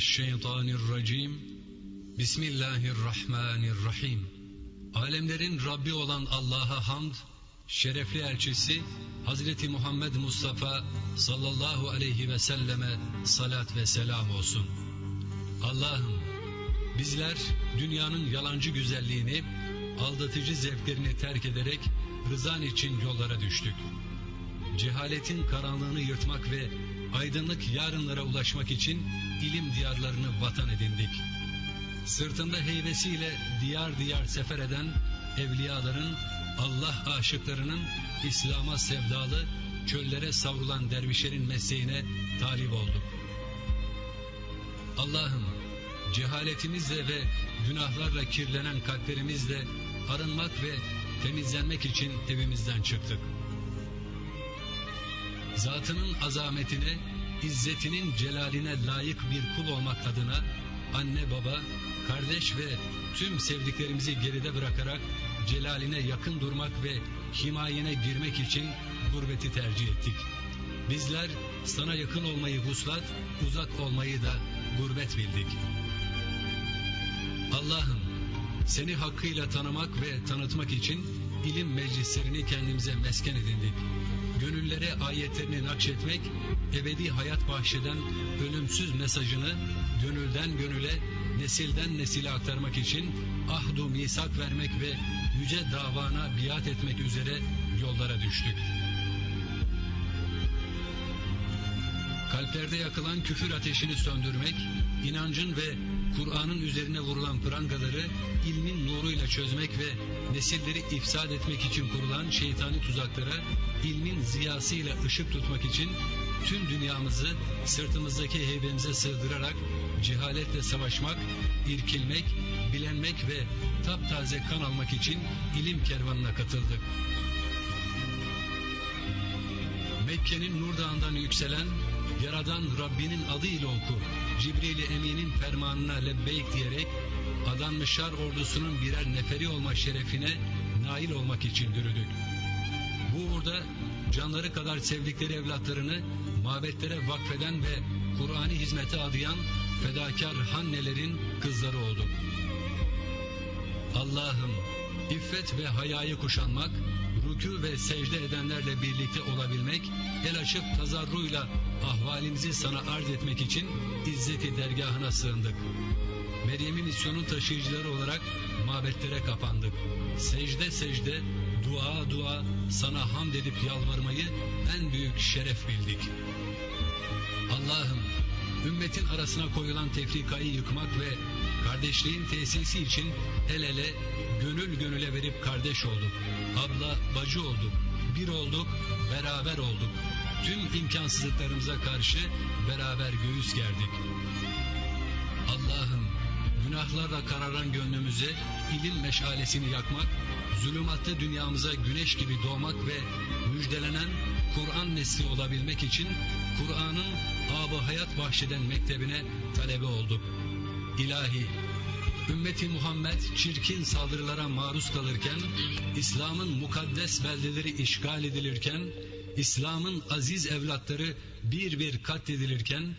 Euzubillahimineşşeytanirracim. Bismillahirrahmanirrahim. Alemlerin Rabbi olan Allah'a hamd, şerefli elçisi Hazreti Muhammed Mustafa sallallahu aleyhi ve selleme salat ve selam olsun. Allah'ım bizler dünyanın yalancı güzelliğini, aldatıcı zevklerini terk ederek rızan için yollara düştük. Cehaletin karanlığını yırtmak ve aydınlık yarınlara ulaşmak için ilim diyarlarını vatan edindik. Sırtında heybesiyle diyar diyar sefer eden evliyaların, Allah aşıklarının İslam'a sevdalı, çöllere savrulan dervişlerin mesleğine talip olduk. Allah'ım cehaletimizle ve günahlarla kirlenen kalplerimizle arınmak ve temizlenmek için evimizden çıktık. Zatının azametine, izzetinin celaline layık bir kul olmak adına anne baba, kardeş ve tüm sevdiklerimizi geride bırakarak celaline yakın durmak ve himayene girmek için gurbeti tercih ettik. Bizler sana yakın olmayı vuslat, uzak olmayı da gurbet bildik. Allah'ım seni hakkıyla tanımak ve tanıtmak için ilim meclislerini kendimize mesken edindik. Gönüllere ayetlerini nakşetmek, ebedi hayat bahşeden ölümsüz mesajını gönülden gönüle, nesilden nesile aktarmak için ahdu misak vermek ve yüce davana biat etmek üzere yollara düştük. Kalplerde yakılan küfür ateşini söndürmek, inancın ve Kur'an'ın üzerine vurulan prangaları ilmin nuruyla çözmek ve nesilleri ifsad etmek için kurulan şeytani tuzaklara ilmin ziyasıyla ışık tutmak için tüm dünyamızı sırtımızdaki heybemize sığdırarak cehaletle savaşmak, irkilmek, bilenmek ve taptaze kan almak için ilim kervanına katıldık. Mekke'nin Nur Dağı'ndan yükselen, Yaradan Rabbinin adıyla oku, Cibril-i Emin'in fermanına lebbeyk diyerek, adanmışlar ordusunun birer neferi olma şerefine nail olmak için yürüdük. Bu uğurda canları kadar sevdikleri evlatlarını mabetlere vakfeden ve Kur'an'ı hizmete adayan fedakar hannelerin kızları olduk. Allah'ım iffet ve hayayı kuşanmak, rükû ve secde edenlerle birlikte olabilmek, el açıp tazarruyla ahvalimizi sana arz etmek için izzeti dergahına sığındık. Meryem'in misyonun taşıyıcıları olarak mabetlere kapandık. Secde secde, dua dua sana hamd edip yalvarmayı en büyük şeref bildik. Allah'ım ümmetin arasına koyulan tefrikayı yıkmak ve kardeşliğin tesisi için el ele, gönül gönüle verip kardeş olduk. Abla, bacı olduk. Bir olduk, beraber olduk. Tüm imkansızlıklarımıza karşı beraber göğüs gerdik. Allah'ım günahlarla kararan gönlümüze ilim meşalesini yakmak, zulümatta dünyamıza güneş gibi doğmak ve müjdelenen Kur'an nesli olabilmek için Kur'an'ın abı hayat bahşeden mektebine talebe olduk. İlahi, ümmeti Muhammed çirkin saldırılara maruz kalırken, İslam'ın mukaddes beldeleri işgal edilirken, İslam'ın aziz evlatları bir bir katledilirken,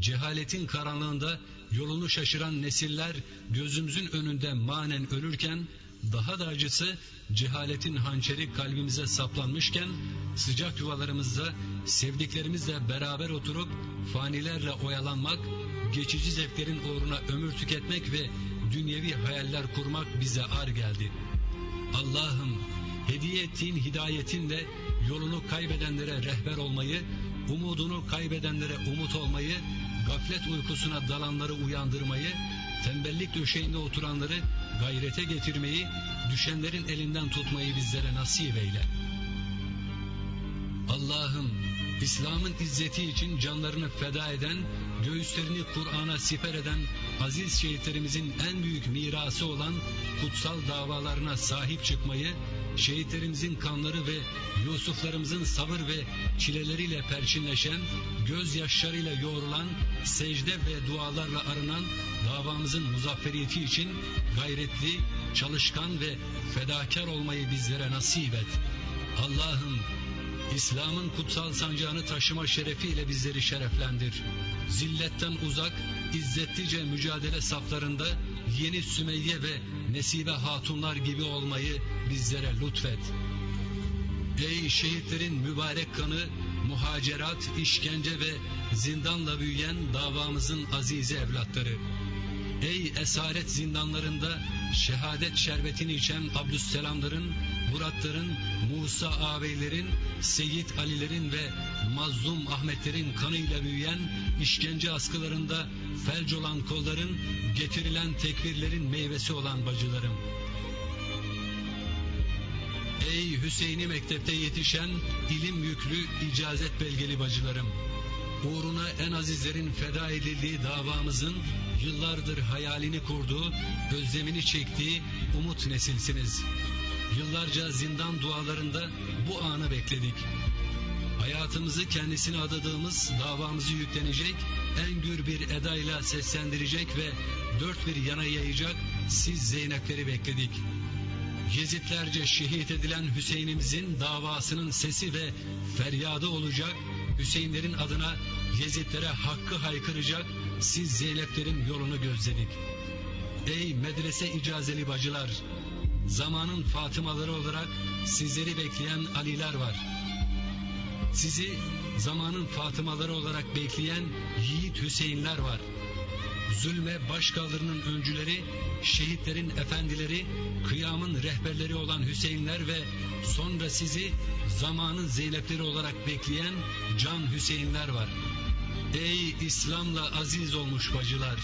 cehaletin karanlığında yolunu şaşıran nesiller gözümüzün önünde manen ölürken, daha da acısı cehaletin hançeri kalbimize saplanmışken, sıcak yuvalarımızda sevdiklerimizle beraber oturup fanilerle oyalanmak, geçici zevklerin uğruna ömür tüketmek ve dünyevi hayaller kurmak bize ar geldi. Allah'ım hediye ettiğin hidayetinle yolunu kaybedenlere rehber olmayı, umudunu kaybedenlere umut olmayı, gaflet uykusuna dalanları uyandırmayı, tembellik döşeğinde oturanları gayrete getirmeyi, düşenlerin elinden tutmayı bizlere nasip eyle. Allah'ım İslam'ın izzeti için canlarını feda eden, göğüslerini Kur'an'a siper eden aziz şehitlerimizin en büyük mirası olan kutsal davalarına sahip çıkmayı, şehitlerimizin kanları ve Yusuflarımızın sabır ve çileleriyle perçinleşen, gözyaşlarıyla yoğrulan, secde ve dualarla arınan davamızın muzafferiyeti için gayretli, çalışkan ve fedakar olmayı bizlere nasip et. Allah'ım İslam'ın kutsal sancağını taşıma şerefiyle bizleri şereflendir. zilletten uzak, izzetlice mücadele saflarında yeni Sümeyye ve Nesibe hatunlar gibi olmayı bizlere lütfet. Ey şehitlerin mübarek kanı, muhacerat, işkence ve zindanla büyüyen davamızın azize evlatları. Ey esaret zindanlarında şehadet şerbetini içen Abdüsselamların, Muratların, Musa ağabeylerin, Seyyid Alilerin ve mazlum Ahmetlerin kanıyla büyüyen işkence askılarında felç olan kolların, getirilen tekbirlerin meyvesi olan bacılarım. Ey Hüseyin'i mektepte yetişen ilim yüklü icazet belgeli bacılarım. Uğruna en azizlerin feda edildiği davamızın yıllardır hayalini kurduğu, özlemini çektiği umut nesilsiniz. Yıllarca zindan dualarında bu anı bekledik. Hayatımızı kendisine adadığımız davamızı yüklenecek, en gür bir edayla seslendirecek ve dört bir yana yayacak siz Zeynep'leri bekledik. Yezitlerce şehit edilen Hüseyin'imizin davasının sesi ve feryadı olacak, Hüseyinlerin adına Yezitlere hakkı haykıracak, siz Zeynep'lerin yolunu gözledik. Ey medrese icazeli bacılar, zamanın Fatımaları olarak sizleri bekleyen Aliler var. Sizi zamanın Fatımaları olarak bekleyen yiğit Hüseyinler var. Zulme başkaldırının öncüleri, şehitlerin efendileri, kıyamın rehberleri olan Hüseyinler ve sonra sizi zamanın Zeynepleri olarak bekleyen Can Hüseyinler var. Ey İslam'la aziz olmuş bacılar!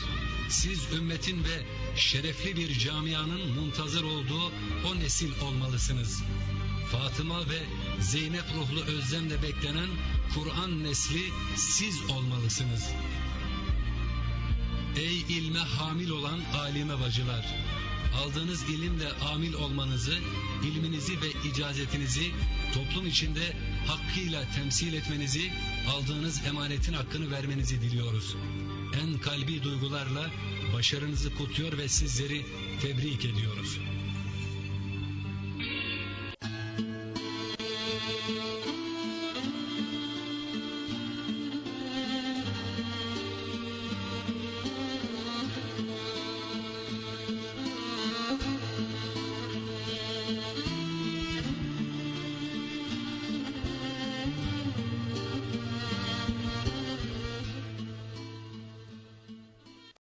Siz ümmetin ve şerefli bir camianın muntazır olduğu o nesil olmalısınız. Fatıma ve Zeynep ruhlu özlemle beklenen Kur'an nesli siz olmalısınız. Ey ilme hamil olan alime bacılar! Aldığınız ilimle amil olmanızı, ilminizi ve icazetinizi toplum içinde hakkıyla temsil etmenizi, aldığınız emanetin hakkını vermenizi diliyoruz. En kalbi duygularla başarınızı kutluyor ve sizleri tebrik ediyoruz.